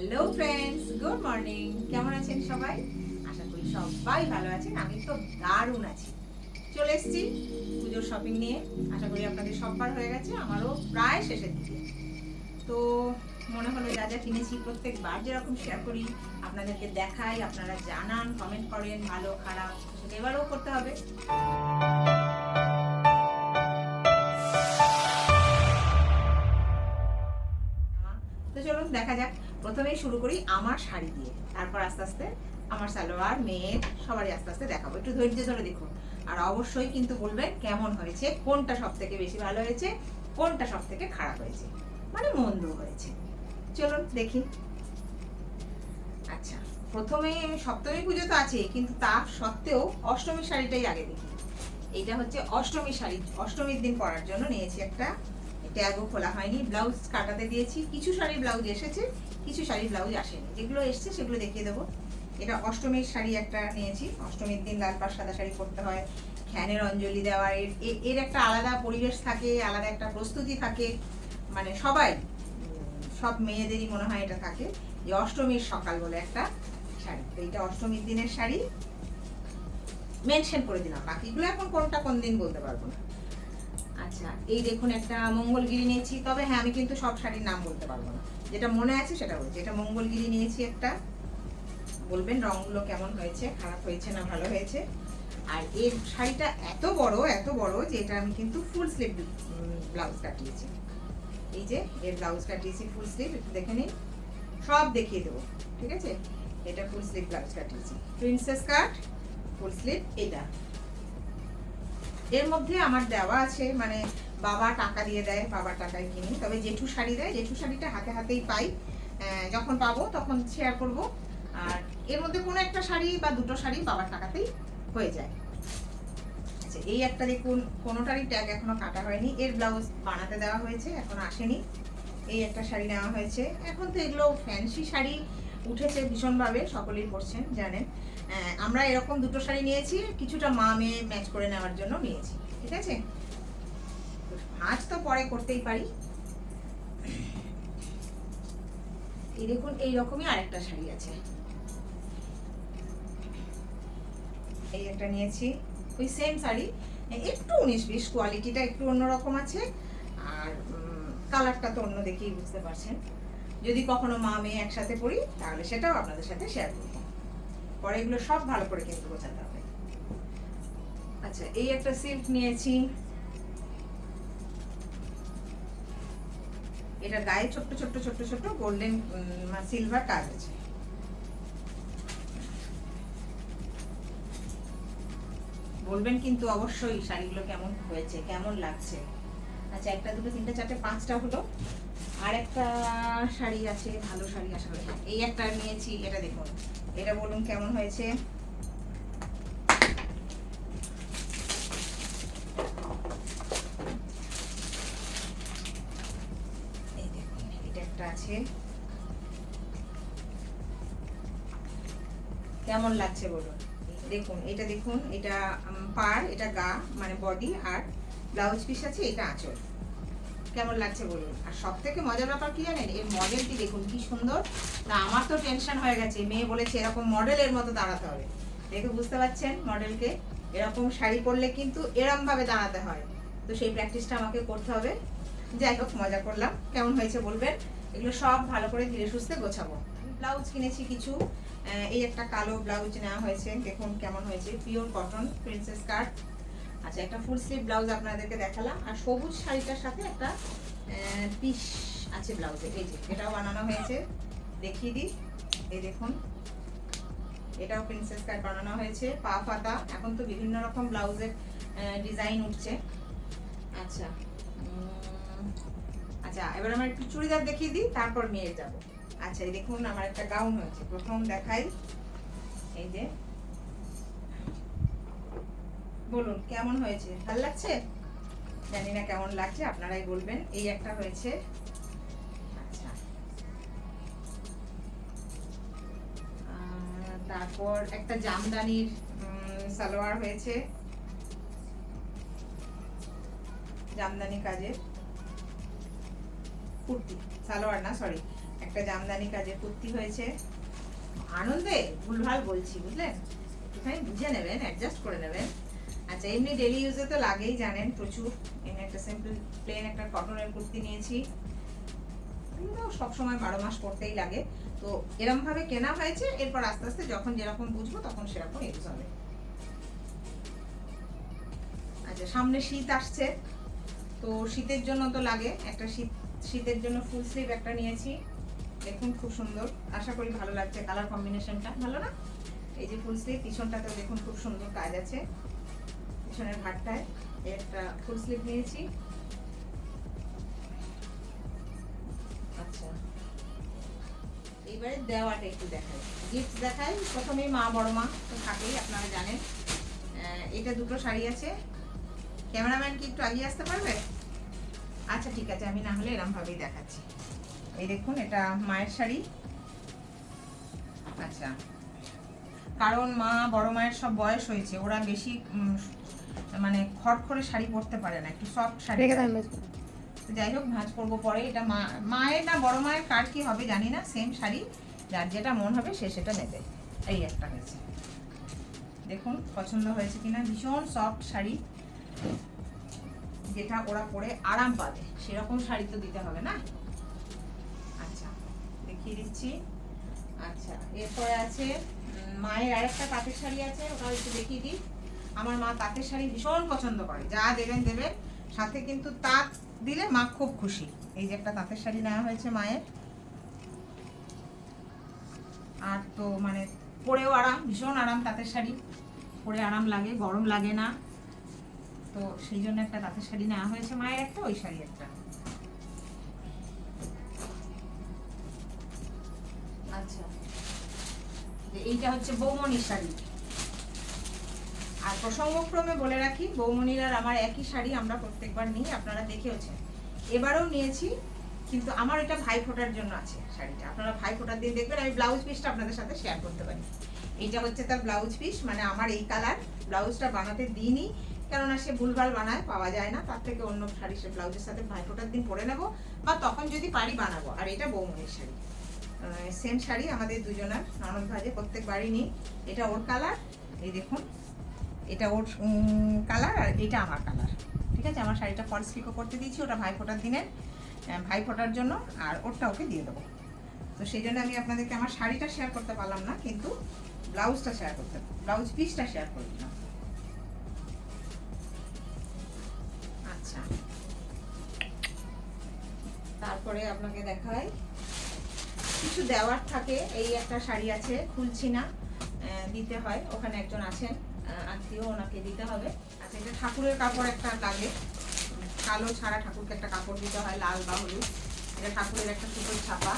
Hello friends good morning কেমন আছেন সবাই? আশা করি সবাই ভালো আছেন। আমি তো দারুণ আছি। চলে এসেছি পুজোর শপিং নিয়ে। আশা করি আপনাদের সববার হয়ে গেছে, আমারও প্রায় শেষের দিকে। তো মনে হলো যা যা কিনেছি, প্রত্যেকবার যেরকম শেয়ার করি, আপনাদেরকে দেখাই, আপনারা জানান কমেন্ট করেন, ভালো, খারাপ এবারও করতে হবে। তো চলুন, দেখা যাক। প্রথমেই শুরু করি আমার শাড়ি দিয়ে। তারপর আস্তে আস্তে আমার সালোয়ার, মেয়ের, সবারই আস্তে আস্তে দেখাবো। একটু ধৈর্য ধরে দেখুন। আর অবশ্যই কিন্তু বলবেন কেমন হয়েছে, কোনটা সব থেকে বেশি ভালো হয়েছে, কোনটা সব থেকে খারাপ হয়েছে। মানে মন্দ হয়েছে। চলুন দেখি। আচ্ছা প্রথমে সপ্তমী পুজো তো আছে কিন্তু তা সত্ত্বেও অষ্টমীর শাড়িটাই আগে দেখি। এইটা হচ্ছে অষ্টমীর শাড়ি। অষ্টমীর দিন পরার জন্য নিয়েছি একটা ট্যাগও খোলা হয়নি, ব্লাউজ কাটাতে দিয়েছি। কিছু শাড়ি ব্লাউজ এসেছে কিছু শাড়ি ব্লাউজ আসেনি। যেগুলো এসছে সেগুলো দেখিয়ে দেবো। এটা অষ্টমীর শাড়ি একটা নিয়েছি। অষ্টমীর দিন লাল পাড় সাদা শাড়ি পরতে হয়। খ্যানের অঞ্জলি দেওয়া, এর এর একটা আলাদা পরিবেশ থাকে, আলাদা একটা প্রস্তুতি থাকে। মানে সবাই, সব মেয়েদেরই মনে হয় এটা থাকে যে অষ্টমীর সকাল বলে একটা শাড়ি। তো এইটা অষ্টমীর দিনের শাড়ি। মেনশন করে দিলাম। বাকিগুলো এখন কোনটা কোন দিন বলতে পারব না। আচ্ছা এই দেখুন একটা মঙ্গলগিরি নিয়েছি। তবে হ্যাঁ আমি কিন্তু সব শাড়ির নাম বলতে পারব না। যেটা মনে আছে সেটা বলছি এটা মঙ্গলগিরি নিয়েছি একটা, বলবেন রংগুলো কেমন হয়েছে, খারাপ হয়েছে না ভালো হয়েছে? আর এর শাড়িটা এত বড় এত বড় যে এটা আমি কিন্তু ফুল স্লিভ ব্লাউজ কাটিয়েছি। এই যে, এর ব্লাউজ কাটিয়েছি ফুল স্লিভ একটু দেখে নিন। সব দেখিয়ে দেবো, ঠিক আছে? এটা ফুল স্লিভ ব্লাউজ কাটিয়েছি। প্রিন্সেস কাট ফুল স্লিভ এটা। এর মধ্যে আমার দেওয়া আছে মানে বাবা টাকা দিয়ে দেয়, বাবার টাকায় কিনি। তবে জেঠু শাড়ি দেয়, জেঠু শাড়িটা হাতে হাতেই পাই। যখন পাবো তখন শেয়ার করব। আর এর মধ্যে কোনো একটা শাড়ি বা দুটো শাড়ি বাবার টাকাতেই হয়ে যায়। আচ্ছা এই একটা দেখুন, কোনোটারই ট্যাগ এখনও কাটা হয়নি। এর ব্লাউজ বানাতে দেওয়া হয়েছে, এখনও আসেনি। এই একটা শাড়ি নেওয়া হয়েছে। এখন তো এগুলো ফ্যান্সি শাড়ি। উঠেছে ভীষণভাবে, সকলেই পরছেন জানেন। আমরা এরকম দুটো শাড়ি নিয়েছি, কিছুটা মা মেয়ে ম্যাচ করে নেওয়ার জন্য নিয়েছি, ঠিক আছে? ভাঁজ তো পরে করতেই পারি। এই দেখুন, এই রকমই আরেকটা শাড়ি আছে। এই একটা নিয়েছি, ওই সেম শাড়ি, একটু উনিশ বিশ কোয়ালিটিটা একটু অন্যরকম আছে, আর কালারটা তো অন্য দেখেই বুঝতে পারছেন। যদি কখনো মা, মেয়ে একসাথে পড়ি, তাহলে সেটাও আপনাদের সাথে শেয়ার করব। পরে এগুলো সব ভালো করে কিন্তু বোঝাতে হবে। আচ্ছা এই একটা সিল্ক নিয়েছি। এটা গায়ে ছোট্ট ছোট্ট ছোট্ট ছোট্ট গোল্ডেন সিলভার কাজ আছে। বলবেন কিন্তু অবশ্যই শাড়িগুলো কেমন হয়েছে, কেমন লাগছে। আচ্ছা একটা দুটো, তিনটে, চারটে, পাঁচটা হলো। আর একটা শাড়ি আছে ভালো শাড়ি হ্যাঁ, এই একটা নিয়েছি এটা দেখুন। এটা বলুন কেমন হয়েছে? আছে। কেমন লাগছে বলুন? দেখুন এটা দেখুন এটা পার এটা গা মানে বডি আর ব্লাউজ পিস আছে এটা আঁচল। কেমন লাগছে বলুন? আর সব থেকে মজার ব্যাপার কি জানেন? এর মডেলটি দেখুন, কি সুন্দর। না, আমার তো টেনশন হয়ে গেছে। মেয়ে বলেছে এরকম মডেলের মতো দাঁড়াতে হবে। দেখে বুঝতে পারছেন মডেলকে এরকম শাড়ি পরলে কিন্তু এরম ভাবে দাঁড়াতে হয়। তো সেই প্র্যাকটিসটা আমাকে করতে হবে। যাই হোক, মজা করলাম। কেমন হয়েছে বলবেন? এগুলো সব ভালো করে ধীরে সুস্থে গোছাবো। ব্লাউজ কিনেছি কিছু। এই একটা কালো ব্লাউজ নেওয়া হয়েছে। দেখুন কেমন হয়েছে। পিওর কটন প্রিন্সেস কাট আচ্ছা একটা ফুল স্লিভ ব্লাউজ আপনাদেরকে দেখালাম। আর সবুজ শাড়িটার সাথে একটা পিস আছে ব্লাউজে এই যে, এটাও বানানো হয়েছে। দেখিয়ে দিই। এই দেখুন। এটাও প্রিন্সেস কাট বানানো হয়েছে, পা ফাতা। এখন তো বিভিন্ন রকম ব্লাউজের ডিজাইন উঠছে। আচ্ছা আচ্ছা এবার আমার একটু চুড়িদার দেখিয়ে দিই, তারপর মেয়ের যাব। আচ্ছা এই দেখুন, আমার একটা গাউন হয়েছে। প্রথম দেখাই। এই যে বলুন, কেমন হয়েছে? ভালো লাগছে? জানি না কেমন লাগছে, আপনারাই বলবেন। এই একটা হয়েছে। আচ্ছা। তারপর একটা জামদানির সালোয়ার হয়েছে। জামদানি কাজের কুর্তি। সালোয়ার না সরি একটা জামদানি কাজের কুর্তি হয়েছে। আনন্দে ভুলভাল বলছি, বুঝলেন? একটুখানি বুঝে নেবেন অ্যাডজাস্ট করে নেবেন। আচ্ছা এমনি ডেলি ইউজে তো লাগেই জানেন, প্রচুর। এমনি একটা সিম্পল প্লেন একটা কটনের কুর্তি নিয়েছি। এগুলো সবসময় বারো মাস পরতেই লাগে। তো এরম ভাবে কেনা হয়েছে, এরপর আস্তে আস্তে যখন যেরকম বুঝব তখন সেরকম ইউজ হবে। আচ্ছা সামনে শীত আসছে, তো শীতের জন্য তো লাগে। একটা শীত, শীতের জন্য ফুল স্লিভ একটা নিয়েছি। দেখুন, খুব সুন্দর। আশা করি ভালো লাগছে কালার কম্বিনেশনটা ভালো না? এই যে ফুল স্লিভ পিছনটাতে দেখুন খুব সুন্দর কাজ আছে। পিছনের এই একটা ফুল স্লিপ নিয়েছি। আচ্ছা। এইবারে দেওয়াটা একটু দেখাই। গিফট দেখাই। প্রথমেই মা, বড় মা তো থাকেই, আপনারা জানেন। এটা দুটো শাড়ি আছে। ক্যামেরাম্যান কি একটু আগিয়ে আসতে পারবে? আচ্ছা ঠিক আছে, আমি না হলে এরম ভাবেই দেখাচ্ছি। এই দেখুন, এটা মায়ের শাড়ি। আচ্ছা। কারণ মা বড় মায়ের সব বয়স হয়েছে ওরা বেশি মানে খড়খড়ে শাড়ি পরতে পারে না একটু সফট শাড়ি তো যাই হোক ভাঁজ করব পরে এটা মা মায়ের না বড় মায়ের কার কি হবে জানি না সেম শাড়ি যার যেটা মন হবে সে সেটা নেবে এই একটা হয়েছে। দেখুন পছন্দ হয়েছে কিনা ভীষণ সফট শাড়ি যেটা ওরা পরে আরাম পাবে সেরকম শাড়ি তো দিতে হবে না? আচ্ছা দেখিয়ে দিচ্ছি। আচ্ছা এরপরে আছে মায়ের আরেকটা তাঁতের শাড়ি আছে ওটা একটু দেখিয়ে দিই। আমার মা তাঁতের শাড়ি ভীষণ পছন্দ করে, যা দেবেন দেবেন। সাথে কিন্তু তাঁত দিলে মা খুব খুশি। এই যে একটা তাঁতের শাড়ি হয়েছে মায়ের। আর তো মানে পরেও আরাম, ভীষণ আরাম তাঁতের শাড়ি। পরে আরাম লাগে, গরম লাগে না। তো সেই জন্য একটা তাঁতের শাড়ি নেওয়া হয়েছে মায়ের একটা, ওই শাড়ি একটা। আচ্ছা। এইটা হচ্ছে বৌমনির শাড়ি। আর প্রসঙ্গক্রমে বলে রাখি বৌমনির আর আমার একই শাড়ি আমরা প্রত্যেকবার নিই, আপনারা দেখেওছেন এবারেও নিয়েছি, কিন্তু আমার এটা ভাই ফোটার জন্য আছে শাড়িটা। আপনারা ভাই ফোটার দিন দেখবেন, আমি ব্লাউজ পিসটা আপনাদের সাথে শেয়ার করতে পারি। এইটা হচ্ছে তার ব্লাউজ পিস মানে আমার এই কালার ব্লাউজটা বানাতে দিইনি, কেননা সে ভুলভাল বানায়, পাওয়া যায় না। তার থেকে অন্য শাড়ি সে ব্লাউজের সাথে ভাই ফোটার দিন পরে নেব, বা তখন যদি পারি বানাবো। আর এটা বৌমনির শাড়ি। সেম শাড়ি আমাদের দুজনার, ননদ ভাজে প্রত্যেক বাড়ি নিই। এটা ওর কালার এই দেখুন। এটা ওর কালার আর এটা আমার কালার ঠিক আছে? আমার শাড়িটা ফলস পিকো করতে দিয়েছি, ওটা ভাই ফোটার দিনের ভাই ফোটার জন্য, আর ওরটা ওকে দিয়ে দেবো। তো সেই জন্য আমি আপনাদেরকে আমার শাড়িটা শেয়ার করতে পারলাম না, কিন্তু ব্লাউজটা শেয়ার করতে ব্লাউজ পিসটা শেয়ার করে দিলাম আচ্ছা। তারপরে আপনাকে দেখাই। কিছু দেওয়ার থাকে। এই একটা শাড়ি আছে, খুলছি না দিতে হয়। ওখানে একজন আছেন আত্মীয়, ওনাকে দিতে হবে। আচ্ছা এটা ঠাকুরের কাপড় একটা লাগে। কালো ছাড়া ঠাকুরকে একটা কাপড় দিতে হয়, লাল বা হলুদ। এটা ঠাকুরের একটা সুতোর ছাপা।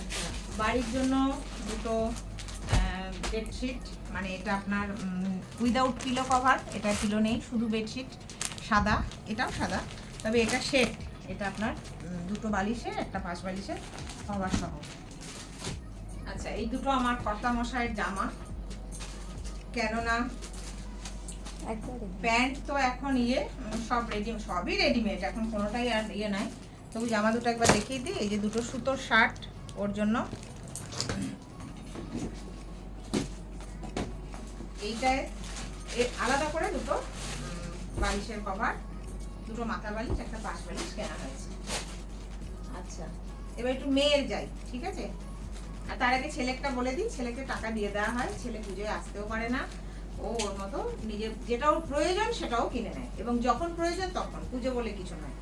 আচ্ছা বাড়ির জন্য দুটো বেডশিট মানে এটা আপনার উইদাউট পিলো কভার এটা পিলো নেই, শুধু বেডশিট সাদা, এটাও সাদা, তবে এটা শেড এটা আপনার দুটো বালিশের একটা পাঁচ বালিশের কভার সহ। আচ্ছা এই দুটো আমার কর্তা মশাইয়ের জামা। কেননা প্যান্ট তো এখন ইয়ে সব রেডি সবই রেডিমেড এখন কোনোটাই আর ইয়ে নাই। তবু জামা দুটো একবার দেখিয়ে দিই এই যে দুটো সুতোর শার্ট ওর জন্য। এইটায় এর আলাদা করে দুটো বালিশের কভার দুটো মাথা বালিশ একটা পাশ বালিশ কেনা হয়েছে। আচ্ছা। এবার একটু মেয়ের যাই ঠিক আছে? আর তার আগে ছেলেটা বলে দিই ছেলেকে টাকা দিয়ে দেওয়া হয় ছেলে পুজোয় আসতেও পারে না। ও ওর মতো নিজের যেটা ওর প্রয়োজন সেটাও কিনে নেয় এবং যখন প্রয়োজন তখন পুজো বলে কিছু নয়।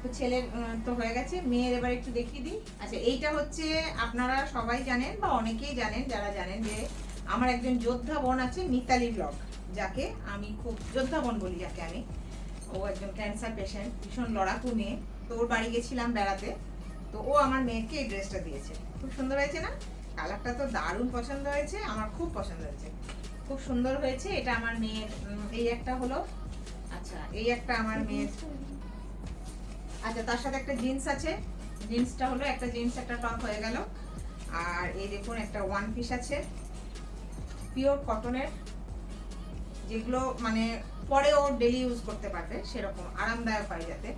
তো ছেলের তো হয়ে গেছে মেয়ের এবার একটু দেখিয়ে দিই। আচ্ছা এইটা হচ্ছে আপনারা সবাই জানেন বা অনেকেই জানেন যারা জানেন যে আমার একজন যোদ্ধা বোন আছে মিতালি ব্লগ যাকে আমি খুব যোদ্ধা বোন বলি যাকে আমি। ও একজন ক্যান্সার পেশেন্ট ভীষণ লড়াকু মেয়ে। তো ওর বাড়ি গেছিলাম বেড়াতে। তো ও আমার মেয়েকে এই ড্রেসটা দিয়েছে। খুব সুন্দর হয়েছে না? কালারটা তো দারুণ পছন্দ হয়েছে, আমার খুব পছন্দ হয়েছে। খুব সুন্দর হয়েছে, এটা আমার মেয়ের এই একটা হলো। আচ্ছা এই একটা আমার মেয়ের। আচ্ছা তার সাথে একটা জিন্স আছে। জিন্সটা হলো একটা জিন্স একটা টপ হয়ে গেল। আর এই দেখুন, একটা ওয়ান পিস আছে। পিওর কটনের যেগুলো মানে পরে ও ডেলি ইউজ করতে পারবে সেরকম আরামদায়ক হয় যাতে।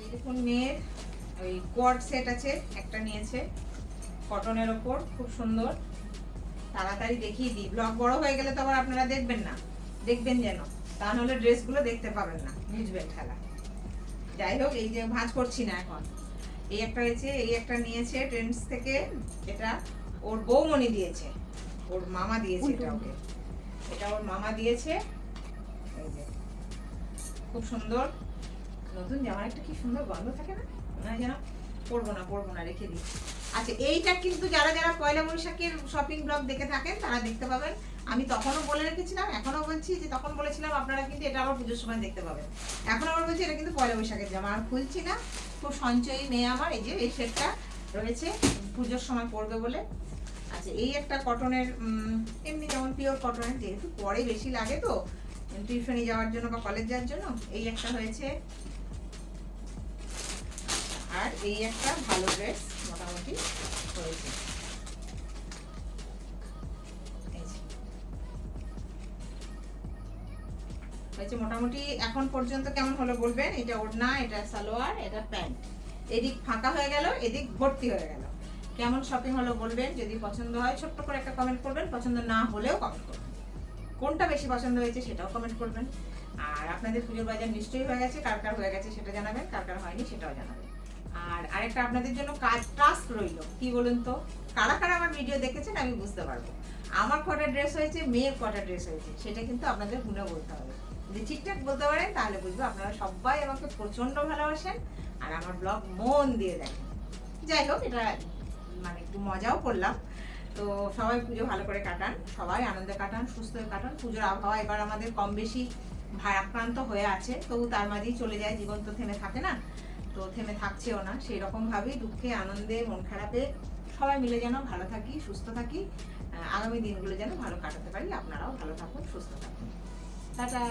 এই দেখুন মেয়ের ওই কোয়ার্ড সেট আছে একটা নিয়েছে কটনের ওপর খুব সুন্দর। তাড়াতাড়ি দেখিয়ে দিই। ব্লগ বড় হয়ে গেলে তো আবার আপনারা দেখবেন না। দেখবেন যেন। তা নাহলে ড্রেসগুলো দেখতে পাবেন না বুঝবেন খেলা। যাই হোক এই যে ভাঁজ করছি না এখন। এই একটা হয়েছে এই একটা নিয়েছে ট্রেন্ডস থেকে এটা ওর বৌমণি দিয়েছে। ওর মামা দিয়েছে এটা ওকে। এটা ওর মামা দিয়েছে। খুব সুন্দর। নতুন জামার একটা কি সুন্দর গন্ধ থাকে না? মনে যেন পরবো না পরবো না, রেখে দিই। আচ্ছা এইটা কিন্তু যারা যারা পয়লা বৈশাখের শপিং ব্লগ দেখে থাকেন, তারা দেখতে পাবেন। আমি তখনও বলে রেখেছিলাম এখনও বলছি যে তখন বলেছিলাম আপনারা কিন্তু এটা আবার পুজোর সময় দেখতে পাবেন। এখন আবার বলছি এটা কিন্তু পয়লা বৈশাখের জামা, আর খুলছি না। খুব সঞ্চয়ী মেয়ে আমার, এই যে, এই সেটটা রয়েছে। পুজোর সময় পড়বে বলে। আচ্ছা এই একটা কটনের এমনি যেমন পিওর কটনের যেহেতু পরে বেশি লাগে তো টিউশনি যাওয়ার জন্য বা কলেজ যাওয়ার জন্য, এই একটা হয়েছে। আর এই একটা ভালো ড্রেস মোটামুটি হয়েছে। হয়েছে মোটামুটি, এখন পর্যন্ত কেমন হলো বলবেন? এটা ওড়না, এটা সালোয়ার, এটা প্যান্ট। এদিক ফাঁকা হয়ে গেল, এদিক ভর্তি হয়ে গেল। কেমন শপিং হলো বলবেন? যদি পছন্দ হয়, ছোট্ট করে একটা কমেন্ট করবেন। পছন্দ না হলেও কমেন্ট করবেন। কোনটা বেশি পছন্দ হয়েছে সেটাও কমেন্ট করবেন। আর আপনাদের পুজোর বাজার নিশ্চয়ই হয়ে গেছে। কার কার হয়ে গেছে সেটা জানাবেন, কার কার হয়নি সেটাও জানাবেন। আর আরেকটা আপনাদের জন্য কাজ টাস্ক রইল। কি বলুন তো? কারা কারা আমার ভিডিও দেখেছেন আমি বুঝতে পারব। আমার কটা ড্রেস হয়েছে, মেয়ের কটা ড্রেস হয়েছে, সেটা কিন্তু আপনাদের গুনে বলতে হবে। যদি ঠিকঠাক বলতে পারেন, তাহলে বুঝব আপনারা সবাই আমাকে প্রচণ্ড ভালোবাসেন। আর আমার ব্লগ মন দিয়ে দেখেন। যাই হোক, এটা মানে একটু মজাও করলাম। তো সবাই পুজো ভালো করে কাটান, সবাই আনন্দে কাটান, সুস্থ কাটান। পুজোর আবহাওয়া এবার আমাদের কম বেশি ভারাক্রান্ত হয়ে আছে, তবু তার মাঝেই চলে যায়, জীবন তো থেমে থাকে না। তো থেমে থাকছেও না সেই রকমভাবেই দুঃখে, আনন্দে, মন খারাপে সবাই মিলে যেন ভালো থাকি, সুস্থ থাকি। আগামী দিনগুলো যেন ভালো কাটাতে পারি। আপনারাও ভালো থাকুন, সুস্থ থাকুন। টাটা!